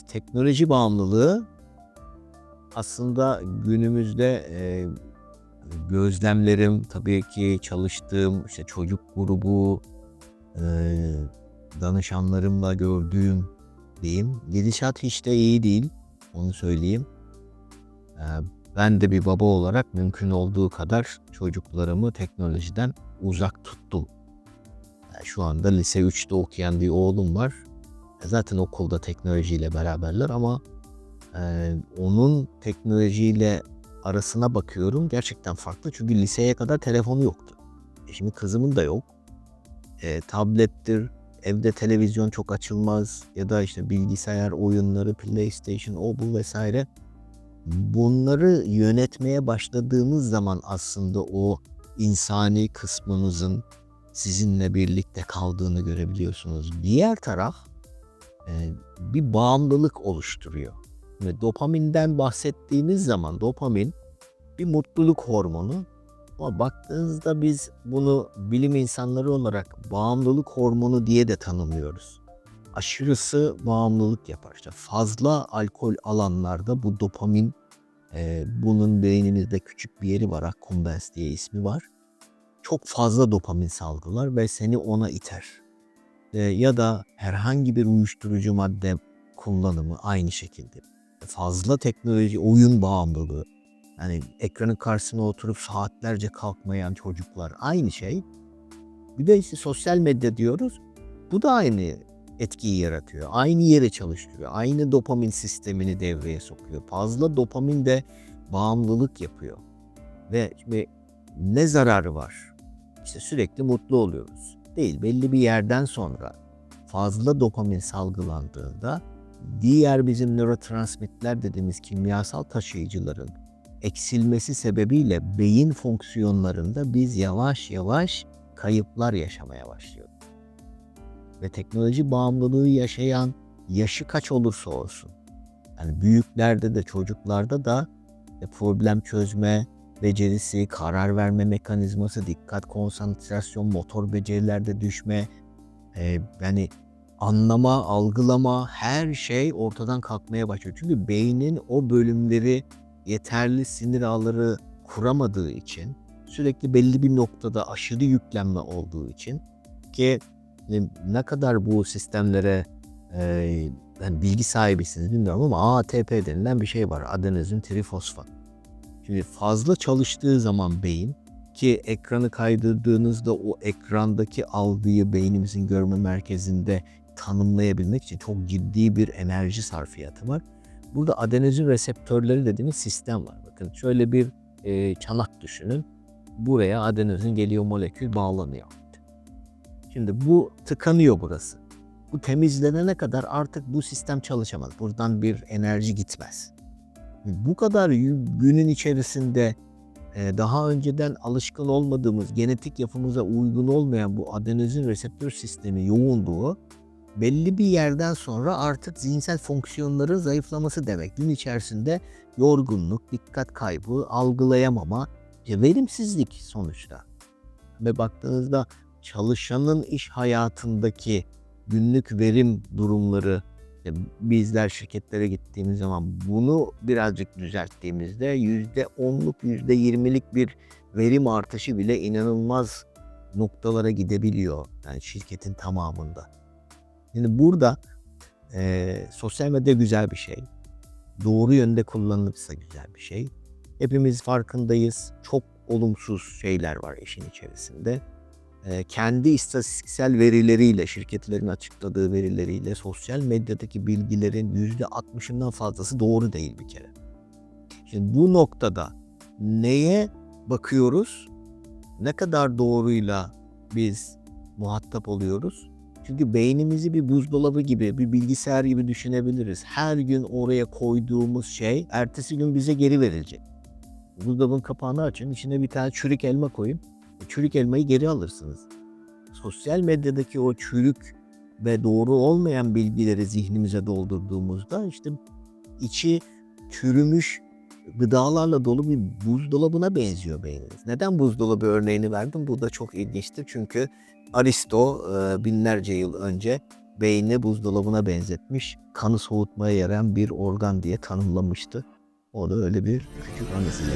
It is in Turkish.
Teknoloji bağımlılığı aslında günümüzde e, gözlemlerim, tabii ki çalıştığım işte çocuk grubu, e, danışanlarımla gördüğüm diyeyim. Gidişat hiç de iyi değil, onu söyleyeyim. E, ben de bir baba olarak mümkün olduğu kadar çocuklarımı teknolojiden uzak tuttum. Yani şu anda lise 3'te okuyan bir oğlum var. E, Zaten okulda teknolojiyle beraberler ama e, onun teknolojiyle arasına bakıyorum gerçekten farklı. Çünkü liseye kadar telefonu yoktu. E şimdi kızımın da yok. E, tablettir, evde televizyon çok açılmaz ya da işte bilgisayar oyunları, PlayStation, o bu vesaire. Bunları yönetmeye başladığımız zaman aslında o insani kısmınızın sizinle birlikte kaldığını görebiliyorsunuz. Diğer taraf bir bağımlılık oluşturuyor. Ve dopaminden bahsettiğimiz zaman dopamin bir mutluluk hormonu. Ama baktığınızda biz bunu bilim insanları olarak bağımlılık hormonu diye de tanımlıyoruz. Aşırısı bağımlılık yapar. İşte fazla alkol alanlarda bu dopamin e, bunun beynimizde küçük bir yeri var. Accumbens diye ismi var. Çok fazla dopamin salgılar ve seni ona iter. E, ya da herhangi bir uyuşturucu madde kullanımı aynı şekilde. Fazla teknoloji, oyun bağımlılığı. Yani ekranın karşısına oturup saatlerce kalkmayan çocuklar aynı şey. Bir de işte sosyal medya diyoruz. Bu da aynı etkiyi yaratıyor. Aynı yere çalıştırıyor. Aynı dopamin sistemini devreye sokuyor. Fazla dopamin de bağımlılık yapıyor. Ve şimdi ne zararı var? İşte sürekli mutlu oluyoruz. Değil. Belli bir yerden sonra fazla dopamin salgılandığında diğer bizim nörotransmitter dediğimiz kimyasal taşıyıcıların eksilmesi sebebiyle beyin fonksiyonlarında biz yavaş yavaş kayıplar yaşamaya başlıyoruz. Ve teknoloji bağımlılığı yaşayan yaşı kaç olursa olsun yani büyüklerde de çocuklarda da e, problem çözme becerisi, karar verme mekanizması, dikkat, konsantrasyon, motor becerilerde düşme, e, yani anlama, algılama her şey ortadan kalkmaya başlıyor. Çünkü beynin o bölümleri yeterli sinir ağları kuramadığı için sürekli belli bir noktada aşırı yüklenme olduğu için ki e, ne kadar bu sistemlere e, yani bilgi sahibisiniz bilmiyorum ama ATP denilen bir şey var. Adenozin trifosfat. Şimdi fazla çalıştığı zaman beyin ki ekranı kaydırdığınızda o ekrandaki algıyı beynimizin görme merkezinde tanımlayabilmek için çok ciddi bir enerji sarfiyatı var. Burada adenozin reseptörleri dediğimiz sistem var. Bakın şöyle bir e, çanak düşünün. Buraya adenozin geliyor molekül bağlanıyor. Şimdi bu tıkanıyor burası. Bu temizlenene kadar artık bu sistem çalışamaz. Buradan bir enerji gitmez. Bu kadar günün içerisinde e, daha önceden alışkın olmadığımız, genetik yapımıza uygun olmayan bu adenozin reseptör sistemi yoğunluğu belli bir yerden sonra artık zihinsel fonksiyonların zayıflaması demek. Gün içerisinde yorgunluk, dikkat kaybı, algılayamama, verimsizlik sonuçta. Ve baktığınızda çalışanın iş hayatındaki günlük verim durumları e, bizler şirketlere gittiğimiz zaman bunu birazcık düzelttiğimizde yüzde onluk, yüzde yirmilik bir verim artışı bile inanılmaz noktalara gidebiliyor. Yani şirketin tamamında. Şimdi burada e, sosyal medya güzel bir şey. Doğru yönde kullanılırsa güzel bir şey. Hepimiz farkındayız. Çok olumsuz şeyler var işin içerisinde. E, kendi istatistiksel verileriyle, şirketlerin açıkladığı verileriyle sosyal medyadaki bilgilerin %60'ından fazlası doğru değil bir kere. Şimdi bu noktada neye bakıyoruz? Ne kadar doğruyla biz muhatap oluyoruz? Çünkü beynimizi bir buzdolabı gibi, bir bilgisayar gibi düşünebiliriz. Her gün oraya koyduğumuz şey ertesi gün bize geri verilecek. Buzdolabın kapağını açın, içine bir tane çürük elma koyun. Çürük elmayı geri alırsınız. Sosyal medyadaki o çürük ve doğru olmayan bilgileri zihnimize doldurduğumuzda işte içi çürümüş gıdalarla dolu bir buzdolabına benziyor beyniniz. Neden buzdolabı örneğini verdim? Bu da çok ilginçtir çünkü Aristo e, binlerce yıl önce Beyni buzdolabına benzetmiş. Kanı soğutmaya yarayan bir organ diye tanımlamıştı. O da öyle bir küçük anısıydı.